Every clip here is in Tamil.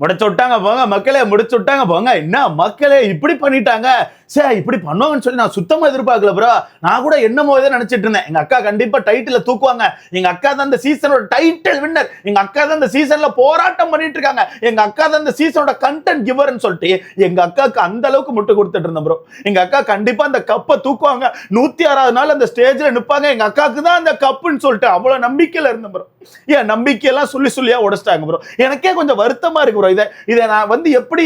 முடிச்சு விட்டாங்க போங்க மக்களே முடிச்சு விட்டாங்க போங்க. என்ன மக்களே இப்படி பண்ணிட்டாங்க? சே இப்படி பண்ணுவாங்கன்னு சொல்லி நான் சுத்தமா எதிர்பார்க்கல ப்ரோ நான் கூட என்னமோ இதை நினைச்சிட்டு இருந்தேன். எங்க அக்கா கண்டிப்பா டைட்டில் தூக்குவாங்க. எங்க அக்கா தான் இந்த சீசனோட டைட்டில் வின்னர் எங்க அக்கா தான் இந்த சீசன்ல போராட்டம் பண்ணிட்டு இருக்காங்க. எங்க அக்கா தான் இந்த சீசனோட கண்டென்ட் கிவர்னு சொல்லிட்டு எங்க அக்காவுக்கு அந்த அளவுக்கு முட்டு கொடுத்துட்டு இருந்தேன் ப்ரோ எங்க அக்கா கண்டிப்பா அந்த கப்பை தூக்குவாங்க. நூத்தி ஆறாவது நாள் அந்த ஸ்டேஜ்ல நிப்பாங்க. எங்க அக்காவுக்கு தான் அந்த கப்புன்னு சொல்லிட்டு அவ்வளவு நம்பிக்கையில இருந்தேன் ப்ரோ ஏன் நம்பிக்கையெல்லாம் சொல்லி சொல்லியா உடைச்சிட்டாங்க ப்ரோ எனக்கே கொஞ்சம் வருத்தமா இருக்கு ப்ரோ இதை இதை நான் வந்து எப்படி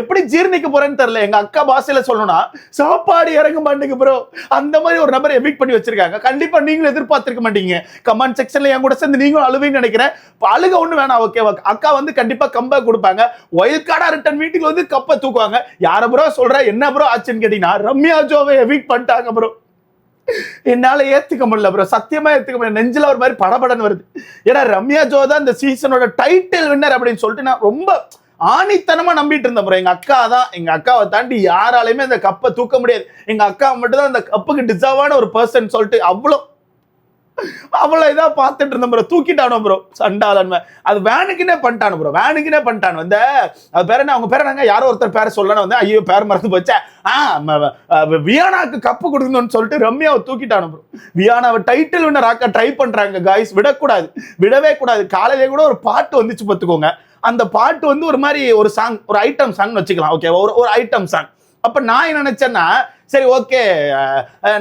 எப்படி ஜீர்ணிக்க போறேன்னு தெரியல. எங்க அக்கா பாசையில சொல்லணும்னா சாப்பாடு இறங்க மாட்டேங்க ப்ரோ அந்த மாதிரி ஒரு நபரை எமிட் பண்ணி வச்சிருக்காங்க. கண்டிப்பா நீங்களும் எதிர்பார்த்திருக்க மாட்டீங்க. கமெண்ட் செக்ஷன்ல என் கூட சேர்ந்து நீங்களும் அழுவீங்கன்னு நினைக்கிறேன். அழுக ஒண்ணு வேணாம் ஓகே அக்கா வந்து கண்டிப்பா கம்பா கொடுப்பாங்க. ஒயில் கார்டா ரிட்டன் வீட்டுக்கு வந்து கப்பை தூக்குவாங்க. யார ப்ரோ சொல்ற? என்ன ப்ரோ ஆச்சுன்னு கேட்டீங்கன்னா ரம்யா ஜோவை எவிக் பண்ணிட்டாங்க ப்ரோ என்னால ஏத்துக்க முடியல ப்ரோ சத்தியமா ஏத்துக்க முடியல. நெஞ்சில் ஒரு மாதிரி படபடன்னு வருது. ஏன்னா ரம்யா ஜோ தான் இந்த சீசனோட டைட்டில் வின்னர் அப்படின்னு சொல்லிட்டு நான் ரொம்ப ஆணித்தனமா நம்பிட்டு இருந்தேன் ப்ரோ எங்க அக்கா தான். எங்க அக்காவை தாண்டி யாராலையுமே அந்த கப்பை தூக்க முடியாது. எங்க அக்கா மட்டும் தான் அந்த கப்புக்கு டிசர்வான ஒரு பர்சன் சொல்லிட்டு அவ்வளோ அவ்வளோ இதாக பார்த்துட்டு இருந்தேன் ப்ரோ தூக்கிட்டானோ ப்ரோ சண்டாளன்மை. அது வேனுக்குன்னே பண்ணிட்டானு ப்ரோ வேனுக்குன்னே பண்ணிட்டானு. வந்து அது பேர் என்ன? அவங்க பேர் என்னங்க? யாரோ ஒருத்தர் பேரை சொல்லணும் வந்து ஐயோ பேர் மறந்து போச்சே. ஆ வியானாக்கு கப்பு கொடுக்கணும்னு சொல்லிட்டு ரம்யாவை தூக்கிட்டானு ப்ரோ வியானாவை டைட்டில் வின்னர் ஆக்க ட்ரை பண்ணுறாங்க காய்ஸ் விடக்கூடாது. விடவே கூடாது. காலையிலே கூட ஒரு பாட்டு வந்துச்சு பார்த்துக்கோங்க. அந்த பாட்டு வந்து ஒரு மாதிரி ஒரு சாங் ஒரு ஐட்டம் சாங்னு வச்சுக்கலாம். ஓகே ஒரு ஒரு ஐட்டம் சாங் அப்போ நான் என்ன நினச்சேன்னா சரி ஓகே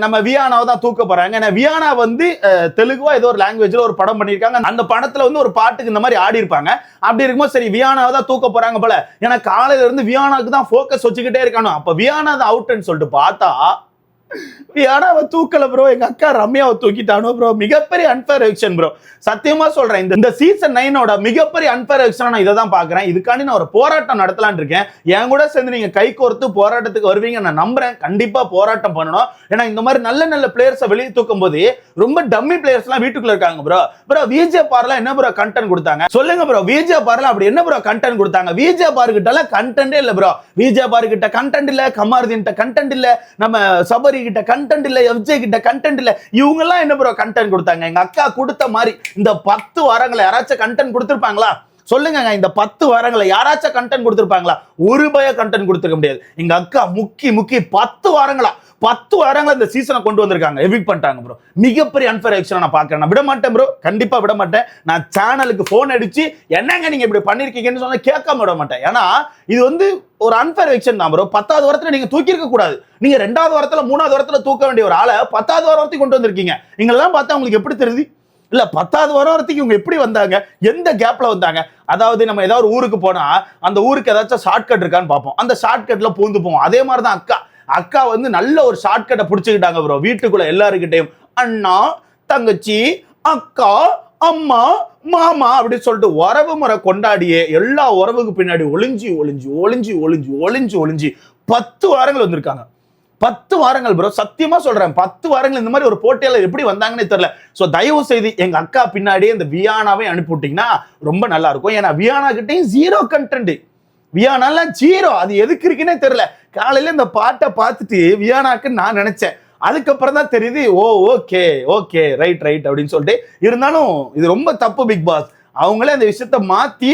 நம்ம வியானாவை தான் தூக்க போறாங்க. ஏன்னா வியானா வந்து தெலுங்குவா ஏதோ ஒரு லாங்குவேஜில் ஒரு படம் பண்ணியிருக்காங்க. அந்த படத்தில் வந்து ஒரு பாட்டுக்கு இந்த மாதிரி ஆடி இருப்பாங்க அப்படி இருக்கும்போது சரி வியானாவை தான் தூக்க போறாங்க போல. ஏன்னா காலையில இருந்து வியானாவுக்கு தான் ஃபோக்கஸ் வச்சுக்கிட்டே இருக்கானோ. அப்போ வியானா தான் அவுட்னு சொல்லிட்டு பார்த்தா வியானாவை தூக்கல ப்ரோ எங்க அக்கா ரம்யாவை தூக்கிட்டானோ ப்ரோ மிகப்பெரிய அன்பேர் எவிக்ஷன் ப்ரோ சத்தியமா சொல்றேன் இந்த இந்த சீசன் நைனோட மிகப்பெரிய அன்பேர் எவிக்ஷன் நான் இதை தான் பாக்குறேன் இதுக்காண்டி நான் ஒரு போராட்டம் நடத்தலாம்னு இருக்கேன். என் கூட சேர்ந்து நீங்க கை கோர்த்து போராட்டத்துக்கு வருவீங்க நான் நம்புறேன். கண்டிப்பா போராட்டம் பண்ணணும். ஏன்னா இந்த மாதிரி நல்ல நல்ல பிளேயர்ஸை வெளியே தூக்கும் போது ரொம்ப டம்மி பிளேயர்ஸ் எல்லாம் வீட்டுக்குள்ள இருக்காங்க ப்ரோ ப்ரோ விஜே பார்ல என்ன ப்ரோ கண்டென்ட் கொடுத்தாங்க? சொல்லுங்க ப்ரோ விஜே பார்ல அப்படி என்ன ப்ரோ கண்டென்ட் கொடுத்தாங்க? விஜே பார் கிட்ட கண்டென்ட்டே இல்ல ப்ரோ விஜே பார் கிட்ட கண்டென்ட் இல்ல கமாருதீன் கிட்ட கண்டென்ட் இல்ல. நம்ம சபரி கிட்ட கண்டென்ட் இல்ல எஃப்ஜே கிட்ட கண்டென்ட் இல்ல. இவங்க எல்லாம் என்ன ப்ரோ கண்டென்ட் கொடுத்தாங்க? எங்க அக்கா கொடுத்த மாதிரி இந்த பத்து வாரங்களை யாராச்சும் கண்டென்ட் கொடுத்திருப்பாங்களா? சொல்லுங்க இந்த பத்து வாரங்களை யாராச்சும் கண்டென்ட் கொடுத்துருப்பாங்களா? ஒரு பய கண்டென்ட் கொடுத்துருக்க முடியாது. எங்க அக்கா முக்கி முக்கி பத்து வாரங்களா பத்து வாரங்களா இந்த சீசனை கொண்டு வந்திருக்காங்க. எவிக் பண்ணிட்டாங்க ப்ரோ மிகப்பெரிய அன்ஃபேர் ஆக்ஷன் நான் பார்க்குறேன். நான் விட மாட்டேன் ப்ரோ கண்டிப்பா விட மாட்டேன் நான் சேனலுக்கு ஃபோன் அடிச்சு என்னங்க நீங்க இப்படி பண்ணிருக்கீங்கன்னு சொன்னா கேட்காம விட மாட்டேன் ஏன்னா இது வந்து ஒரு அன்ஃபேர் ஆக்ஷன் தான் ப்ரோ பத்தாவது வாரத்தில் நீங்கள் தூக்கியிருக்க கூடாது. நீங்கள் ரெண்டாவது வாரத்தில் மூணாவது வாரத்தில் தூக்க வேண்டிய ஒரு ஆளை பத்தாவது வாரம் வரைக்கும் கொண்டு வந்திருக்கீங்க. நீங்களெல்லாம் பார்த்தா உங்களுக்கு எப்படி தெரியுது? இல்ல பத்தாவது வாரம் வரைக்கும் இவங்க எப்படி வந்தாங்க? எந்த கேப்ல வந்தாங்க? அதாவது நம்ம ஏதாவது ஒரு ஊருக்கு போனா அந்த ஊருக்கு ஏதாச்சும் ஷார்ட்கட் இருக்கான்னு பார்ப்போம். அந்த ஷார்ட்கட்ல பூந்து போவோம். அதே மாதிரி தான் அக்கா. அக்கா வந்து நல்ல ஒரு ஷார்ட்கட்டை பிடிச்சிக்கிட்டாங்க ப்ரோ வீட்டுக்குள்ள எல்லாருக்கிட்டையும் அண்ணா தங்கச்சி அக்கா அம்மா மாமா அப்படின்னு சொல்லிட்டு உறவு முறை கொண்டாடியே எல்லா உறவுக்கு பின்னாடி ஒளிஞ்சி ஒளிஞ்சி ஒளிஞ்சி ஒளிஞ்சு ஒளிஞ்சு ஒளிஞ்சு பத்து வாரங்கள் வந்திருக்காங்க. பத்து வாரங்கள் ப்ரோ சத்தியமா சொல்றேன் பத்து வாரங்கள் இந்த மாதிரி ஒரு போட்டியாளர் எப்படி வந்தாங்கன்னு தெரியல. ஸோ தயவு செய்து எங்க அக்கா பின்னாடியே இந்த வியானாவே அனுப்பி விட்டீங்கன்னா ரொம்ப நல்லா இருக்கும். ஏன்னா வியானா கிட்டையும் ஜீரோ கண்டென்ட் வியானாலாம் ஜீரோ அது எதுக்கு இருக்குன்னே தெரியல. காலையில இந்த பாட்டை பார்த்துட்டு வியானாக்கு நான் நினைச்சேன். அதுக்கப்புறம் தான் தெரியுது oh okay okay right right அப்படின்னு சொல்லிட்டு. இருந்தாலும் இது ரொம்ப தப்பு பிக் பாஸ் அவங்களே அந்த விஷயத்த மாத்தி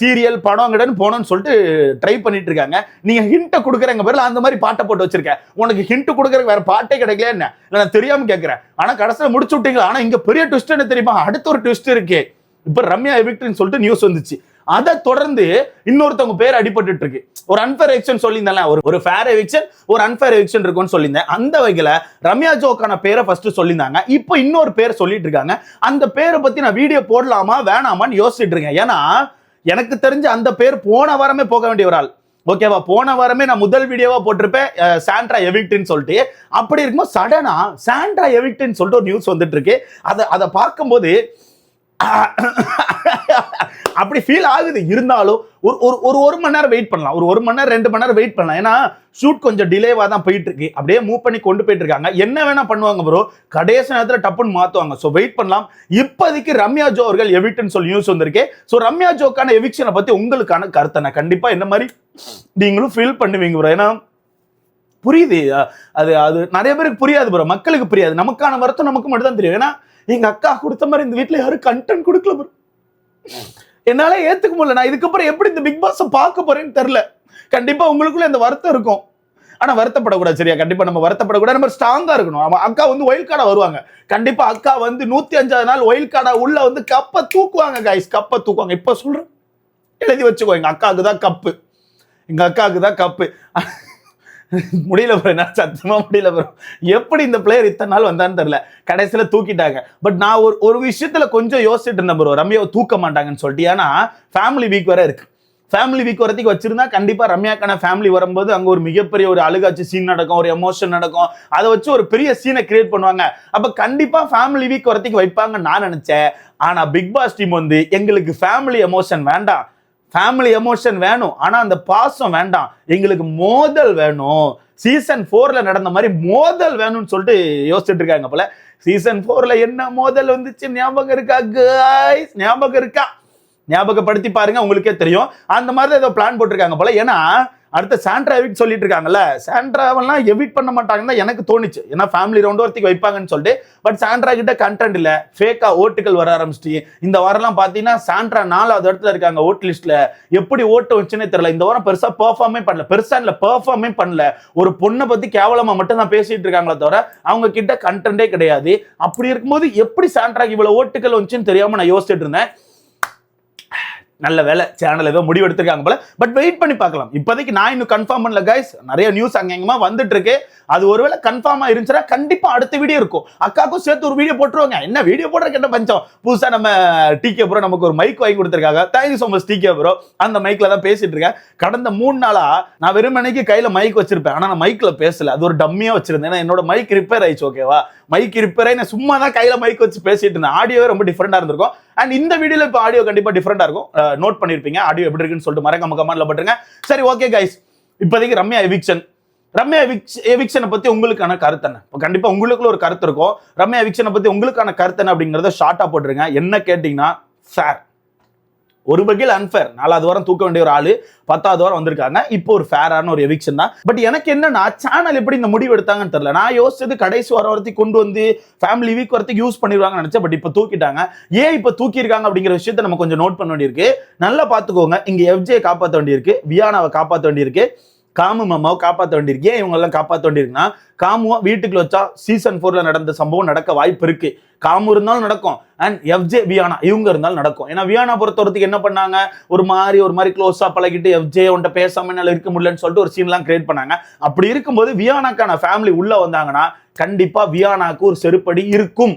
சீரியல் படம் கிடன்னு போகணும்னு சொல்லிட்டு ட்ரை பண்ணிட்டு இருக்காங்க. நீங்க ஹிண்ட்டை கொடுக்குறங்க பேர்ல அந்த மாதிரி பாட்டை போட்டு வச்சிருக்கேன். உனக்கு ஹிண்ட் கொடுக்குற வேற பாட்டே கிடைக்கல என்ன? நான் தெரியாம கேட்கிறேன். ஆனா கடைசியில் முடிச்சு விட்டீங்களா? ஆனா இங்க பெரிய ட்விஸ்ட் என்ன தெரியுமா? அடுத்த ஒரு ட்விஸ்ட் இருக்கு. இப்ப ரம்யா எவிக்ட்னு சொல்லிட்டு நியூஸ் வந்துச்சு. அதை தொடர்ந்து இன்னொருத்தவங்க பேர் அடிபட்டு இருக்கு. ஒரு அன்ஃபேர் எவிக்ஷன் சொல்லியிருந்தேன் ஒரு ஒரு ஃபேர் எவிக்ஷன் ஒரு அன்ஃபேர் எவிக்ஷன் இருக்கும்னு சொல்லியிருந்தேன். அந்த வகையில் ரம்யா ஜோக்கான பேரை ஃபர்ஸ்ட் சொல்லியிருந்தாங்க. இப்போ இன்னொரு பேர் சொல்லிட்டு இருக்காங்க. அந்த பேரை பத்தி நான் வீடியோ போடலாமா வேணாமான்னு யோசிச்சுட்டு இருக்கேன். ஏன்னா எனக்கு தெரிஞ்சு அந்த பேர் போன வாரமே போக வேண்டிய ஒரு ஆள். ஓகேவா? போன வாரமே நான் முதல் வீடியோவா போட்டிருப்பேன் சாண்ட்ரா எவிக்ட்னு சொல்லிட்டு. அப்படி இருக்கும்போது சடனா சாண்ட்ரா எவிக்ட்னு சொல்லிட்டு ஒரு நியூஸ் வந்துட்டு இருக்கு. அதை அதை பார்க்கும்போது அப்படி ஃபீல் ஆகுது. இருந்தாலும் ஒரு ஒரு ஒரு ஒரு மணி நேரம் வெயிட் பண்ணலாம். ஒரு ஒரு மணி நேரம் ரெண்டு மணி நேரம் வெயிட் பண்ணலாம். ஏன்னா ஷூட் கொஞ்சம் டிலேவாக தான் போயிட்டு இருக்கு அப்படியே மூவ் பண்ணி கொண்டு போயிட்டு இருக்காங்க என்ன வேணா பண்ணுவாங்க ப்ரோ கடைசி நேரத்தில் டப்புன்னு மாற்றுவாங்க ஸோ வெயிட் பண்ணலாம். இப்போதைக்கு ரம்யா ஜோ அவர்கள் எவிக்ட்னு சொல்லி நியூஸ் வந்திருக்கு. ஸோ ரம்யா ஜோக்கான எவிக்ஷனை பற்றி உங்களுக்கான கருத்தை நான் என்ன மாதிரி நீங்களும் ஃபீல் பண்ணுவீங்க ப்ரோ ஏன்னா புரியுது. அது அது நிறைய பேருக்கு புரியாது ப்ரோ மக்களுக்கு புரியாது. நமக்கான வருத்தம் நமக்கு மட்டும் தான் தெரியும். ஏன்னா எங்க அக்கா கொடுத்த மாதிரி இந்த வீட்டில் யாரும் கண்டென்ட் கொடுக்கல ப்ரோ என்னால ஏத்துக்க முடியல. நான் இதுக்கப்புறம் எப்படி இந்த பிக் பாஸ் பார்க்க போறேன்னு தெரியல. கண்டிப்பா உங்களுக்குள்ள இந்த வருத்தம் இருக்கும். ஆனா வருத்தப்படக்கூடாது சரியா? கண்டிப்பா நம்ம வருத்தப்படக்கூடாது. நம்ம ஸ்ட்ராங்கா இருக்கணும். நம்ம அக்கா வந்து ஒயில் கார்டா வருவாங்க. கண்டிப்பா அக்கா வந்து நூத்தி அஞ்சாவது நாள் ஒயில் கார்டா உள்ள வந்து கப்பை தூக்குவாங்க கைஸ் கப்பை தூக்குவாங்க. இப்ப சொல்றேன். எழுதி வச்சுக்கோ. எங்க அக்காவுக்கு தான் கப்பு. எங்க அக்காவுக்கு தான் கப்பு. முடியல ப்ரோ நான் சத்தியமா முடியல ப்ரோ எப்படி இந்த பிளேயர் இத்தனை நாள் வந்தான்னு தெரியல. கடைசியில தூக்கிட்டாங்க. பட் நான் ஒரு ஒரு விஷயத்துல கொஞ்சம் யோசிச்சுட்டு இருந்தேன் ப்ரோ ரம்யாவை தூக்க மாட்டாங்கன்னு சொல்லிட்டு. ஏன்னா ஃபேமிலி வீக் வேற இருக்கு. ஃபேமிலி வீக் வரத்துக்கு வச்சிருந்தா கண்டிப்பா ரம்யாக்கான ஃபேமிலி வரும்போது அங்க ஒரு மிகப்பெரிய ஒரு அழுகாச்சி சீன் நடக்கும் ஒரு எமோஷன் நடக்கும். அதை வச்சு ஒரு பெரிய சீனை கிரியேட் பண்ணுவாங்க. அப்ப கண்டிப்பா ஃபேமிலி வீக் வரத்துக்கு வைப்பாங்கன்னு நான் நினைச்சேன். ஆனா பிக் பாஸ் டீம் வந்து எங்களுக்கு ஃபேமிலி எமோஷன் வேண்டாம். ஃபேமிலி எமோஷன் வேணும். ஆனால் அந்த பாசம் வேண்டாம். எங்களுக்கு மோதல் வேணும். சீசன் ஃபோரில் நடந்த மாதிரி மோதல் வேணும்னு சொல்லிட்டு யோசிச்சுட்டு இருக்காங்க போல. சீசன் ஃபோரில் என்ன மோதல் வந்துச்சு? ஞாபகம் இருக்கா கைஸ் ஞாபகம் இருக்கா? ஞாபகப்படுத்தி பாருங்க உங்களுக்கே தெரியும். அந்த மாதிரி தான் ஏதோ பிளான் போட்டிருக்காங்க போல. ஏன்னா அடுத்து சாண்ட்ரா எவிட் சொல்லிட்டு இருக்காங்கல்ல சாண்ட்ராவெல்லாம் எவிட் பண்ண மாட்டாங்கன்னு தான் எனக்கு தோணுச்சு. ஏன்னா ஃபேமிலி ரவுண்ட் ஒருத்திக்கு வைப்பாங்கன்னு சொல்லிட்டு பட் சாண்ட்ரா கிட்ட கண்டென்ட் இல்ல. ஃபேக்கா ஓட்டுகள் வர ஆரம்பிச்சிட்டு இந்த வாரம்லாம் பார்த்தீங்கன்னா சாண்ட்ரா நாலாவது இடத்துல இருக்காங்க ஓட் லிஸ்ட்ல எப்படி ஓட்டு வச்சுன்னே தெரியல. இந்த வாரம் பெருசா பெர்ஃபார்மே பண்ணல. பெருசா இல்ல பெர்ஃபார்மே பண்ணல. ஒரு பொண்ணை பத்தி கேவலமா மட்டும் தான் பேசிட்டு இருக்காங்களே தவிர அவங்க கிட்ட கண்டென்ட்டே கிடையாது. அப்படி இருக்கும்போது எப்படி சாண்ட்ராக்கு இவ்வளவு ஓட்டுகள் வந்துச்சுன்னு தெரியாம நான் யோசிச்சுட்டு இருந்தேன். நல்ல வேலை சேனல் ஏதோ முடிவு எடுத்திருக்காங்க போல. பட் வெயிட் பண்ணி பார்க்கலாம். இப்போதைக்கு நான் இன்னும் கன்ஃபார்ம் பண்ணல கைஸ் நிறைய நியூஸ் அங்கங்கமா வந்துட்டு இருக்கு அது ஒருவேளை கன்ஃபார்மா இருந்துச்சுன்னா கண்டிப்பா அடுத்த வீடியோ இருக்கும். அக்காக்கும் சேர்த்து ஒரு வீடியோ போட்டுருவாங்க. என்ன வீடியோ போடுறதுக்கு என்ன பஞ்சம்? புதுசா நம்ம டிகே ப்ரோ நமக்கு ஒரு மைக் வாங்கி கொடுத்துருக்காங்க. Thank you so much DK bro அந்த மைக்ல தான் பேசிட்டு இருக்கேன். கடந்த மூணு நாளா நான் வெறுமனைக்கு கையில மைக் வச்சிருப்பேன். ஆனா நான் மைக்ல பேசல. அது ஒரு டம்மியா வச்சிருந்தேன். ஏன்னா என்னோட மைக் ரிப்பேர் ஆயிடுச்சு ஓகேவா மைக் ரிப்பேர் ஆகி நான் சும்மா தான் கையில மைக் வச்சு பேசிட்டு இருந்தேன். ஆடியோவே ரொம்ப டிஃப்ரெண்டா இருந்திருக்கும். அண்ட் இந்த வீடியோல இப்போ ஆடியோ கண்டிப்பா டிஃப்ரெண்டா இருக்கும். நோட் பண்ணிருப்பீங்க. ஆடியோ எப்படி இருக்குன்னு சொல்லிட்டு மறக்காம கமெண்ட்ல போட்டுருங்க. சரி ஓகே கைஸ் இப்போதைக்கு ரம்யா எவிக்ஷன் ரம்யா எவிக்ஷனை பத்தி உங்களுக்கான கருத்து என்ன? இப்போ கண்டிப்பா உங்களுக்குள்ள ஒரு கருத்து இருக்கும். ரம்யா எவிக்ஷனை பத்தி உங்களுக்கான கருத்து என்ன அப்படிங்கறத ஷார்ட்டா போட்டுருங்க. என்ன கேட்டீங்கன்னா ஃபேர் ஒரு வகையில் அன்ஃபேர் நாலாவது வாரம் தூக்க வேண்டிய ஒரு ஆளு பத்தாவது வாரம் வந்திருக்காங்க. இப்போ ஒரு ஃபேரான ஒரு எவிக்ஷன் தான். பட் எனக்கு என்னன்னா சேனல் எப்படி இந்த முடிவு எடுத்தாங்கன்னு தெரியல. நான் யோசிச்சது கடைசி வாரம் வரத்துக்கு கொண்டு வந்து ஃபேமிலி வீக் வரத்துக்கு யூஸ் பண்ணிடுவாங்கன்னு நினைச்சேன். பட் இப்போ தூக்கிட்டாங்க. ஏன் இப்போ தூக்கியிருக்காங்க அப்படிங்கிற விஷயத்த நம்ம கொஞ்சம் நோட் பண்ண வேண்டியிருக்கு. நல்லா பார்த்துக்கோங்க. இங்கே எஃப்ஜே காப்பாற்ற வேண்டியிருக்கு. வியானாவை காப்பாற்ற வேண்டியிருக்கு. காமு மாமாவை காப்பாற்ற வேண்டியிருக்கு. ஏன் இவங்க எல்லாம் காப்பாற்ற வேண்டியிருக்குன்னா காமுவா வீட்டுக்குள்ள வச்சா சீசன் ஃபோர்ல நடந்த சம்பவம் நடக்க வாய்ப்பு இருக்கு. காமு இருந்தாலும் நடக்கும். அண்ட் எஃப்ஜே வியானா இவங்க இருந்தாலும் நடக்கும். ஏன்னா வியானா பொறுத்தவரத்துக்கு என்ன பண்ணாங்க? ஒரு மாதிரி ஒரு மாதிரி க்ளோஸா பழகிட்டு எஃப்ஜே உன்ட்ட பேசாம என்னால இருக்க முடியலன்னு சொல்லிட்டு ஒரு சீன்லாம் கிரியேட் பண்ணாங்க. அப்படி இருக்கும்போது வியானாக்கான ஃபேமிலி உள்ள வந்தாங்கன்னா கண்டிப்பா வியானாக்கு ஒரு செருப்படி இருக்கும்.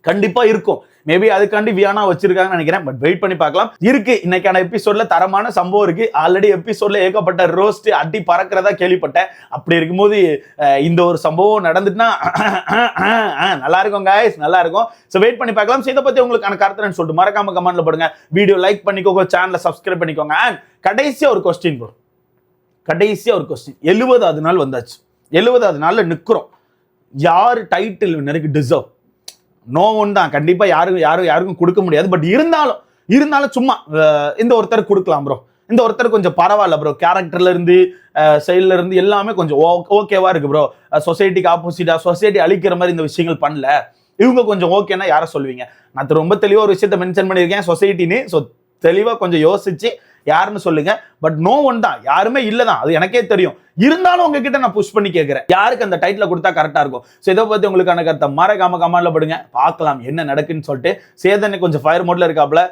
கண்டிப்பா இருக்கும். மேபி அதுக்காண்டி வியானா வச்சிருக்காங்கன்னு நினைக்கிறேன். பட் வெயிட் பண்ணி பார்க்கலாம். இருக்கு. இன்னைக்கான எபிசோட்ல தரமான சம்பவம் இருக்கு. ஆல்ரெடி எபிசோட்ல ஏகப்பட்ட ரோஸ்ட் அடி பறக்கிறதா கேள்விப்பட்டேன். அப்படி இருக்கும்போது இந்த ஒரு சம்பவம் நடந்துட்டுனா நல்லா இருக்கும் காய்ஸ் நல்லா இருக்கும். ஸோ வெயிட் பண்ணி பார்க்கலாம். So, இதை பத்தி உங்களுக்கான கருத்துன்னு சொல்லிட்டு மறக்காம கமெண்ட்ல போடுங்க. வீடியோ லைக் பண்ணிக்கோங்க. சேனலை சப்ஸ்கிரைப் பண்ணிக்கோங்க. அண்ட் கடைசியா ஒரு கொஸ்டின் ப்ரோ கடைசியா ஒரு கொஸ்டின் எழுபதாவது நாள் வந்தாச்சு. எழுபதாவது நாள்ல நிற்கிறோம் யார் டைட்டில் வின்னருக்கு டிசர்வ் நோ ஒன் தான். கண்டிப்பாக யாரும் யாரும் யாருக்கும் கொடுக்க முடியாது. பட் இருந்தாலும் இருந்தாலும் சும்மா இந்த ஒருத்தர் கொடுக்கலாம் ப்ரோ இந்த ஒருத்தர் கொஞ்சம் பரவாயில்ல ப்ரோ கேரக்டர்ல இருந்து இருந்து எல்லாமே கொஞ்சம் ஓகேவா இருக்கு ப்ரோ சொசைட்டிக்கு ஆப்போசிட்டா சொசைட்டி அழிக்கிற மாதிரி இந்த விஷயங்கள் பண்ணல. இவங்க கொஞ்சம் ஓகேன்னா யாரை சொல்லுவீங்க? நான் ரொம்ப தெளிவாக ஒரு விஷயத்த மென்ஷன் பண்ணியிருக்கேன் சொசைட்டின்னு ஸோ தெளிவாக கொஞ்சம் யோசிச்சு யாருன்னு சொல்லுங்க. பட் நோ ஒன் தான். யாருமே இல்லை தான் அது எனக்கே தெரியும். இருந்தாலும் உங்ககிட்ட நான் புஷ் பண்ணி கேட்குறேன். யாருக்கு அந்த டைட்டில் கொடுத்தா கரெக்டாக இருக்கும்? ஸோ இதை பத்தி உங்களுக்கான கருத்தை மறக்காம கமாண்டில் படுங்க. பார்க்கலாம் என்ன நடக்குன்னு சொல்லிட்டு. சேதனை கொஞ்சம் ஃபயர் மோட்ல இருக்காப்ல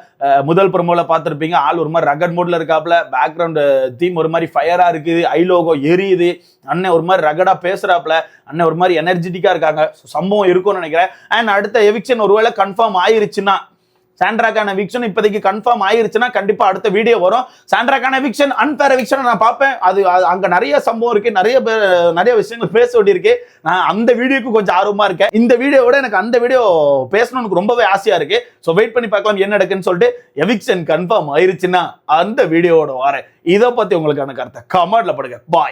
முதல் ப்ரமோவில் பார்த்துருப்பீங்க. ஆள் ஒரு மாதிரி ரகட் மோட்ல இருக்காப்ல பேக்ரவுண்டு தீம் ஒரு மாதிரி ஃபயராக இருக்குது. ஐ லோகோ எரியுது. அண்ணன் ஒரு மாதிரி ரகடாக பேசுகிறாப்புல அண்ணன் ஒரு மாதிரி எனர்ஜெட்டிக்காக இருக்காங்க. சம்பவம் இருக்கும்னு நினைக்கிறேன். அண்ட் அடுத்த எவிக்ஷன் ஒருவேளை கன்ஃபார்ம் ஆயிருச்சுன்னா சாண்ட்ராக்கான விக்ஷன் இப்போதைக்கு கன்ஃபார்ம் ஆயிருச்சுன்னா கண்டிப்பாக அடுத்த வீடியோ வரும். சாண்ட்ராக்கான விக்ஷன் அன்பேர் விக்ஷனை நான் பார்ப்பேன். அது அங்கே நிறைய சம்பவம் இருக்குது நிறைய பேர் நிறைய விஷயங்கள் பேச வேண்டியிருக்கு. நான் அந்த வீடியோக்கு கொஞ்சம் ஆர்வமாக இருக்கேன். இந்த வீடியோவோட எனக்கு அந்த வீடியோ பேசணும்னு ரொம்பவே ஆசையாக இருக்குது ஸோ வெயிட் பண்ணி பார்க்கலாம் என்ன நடக்குன்னு சொல்லிட்டு எவிக்ஷன் கன்ஃபார்ம் ஆயிருச்சுன்னா அந்த வீடியோவோட வரேன். இதை பற்றி உங்களுக்கான கருத்தை கமெண்ட்ல படுங்க. பாய்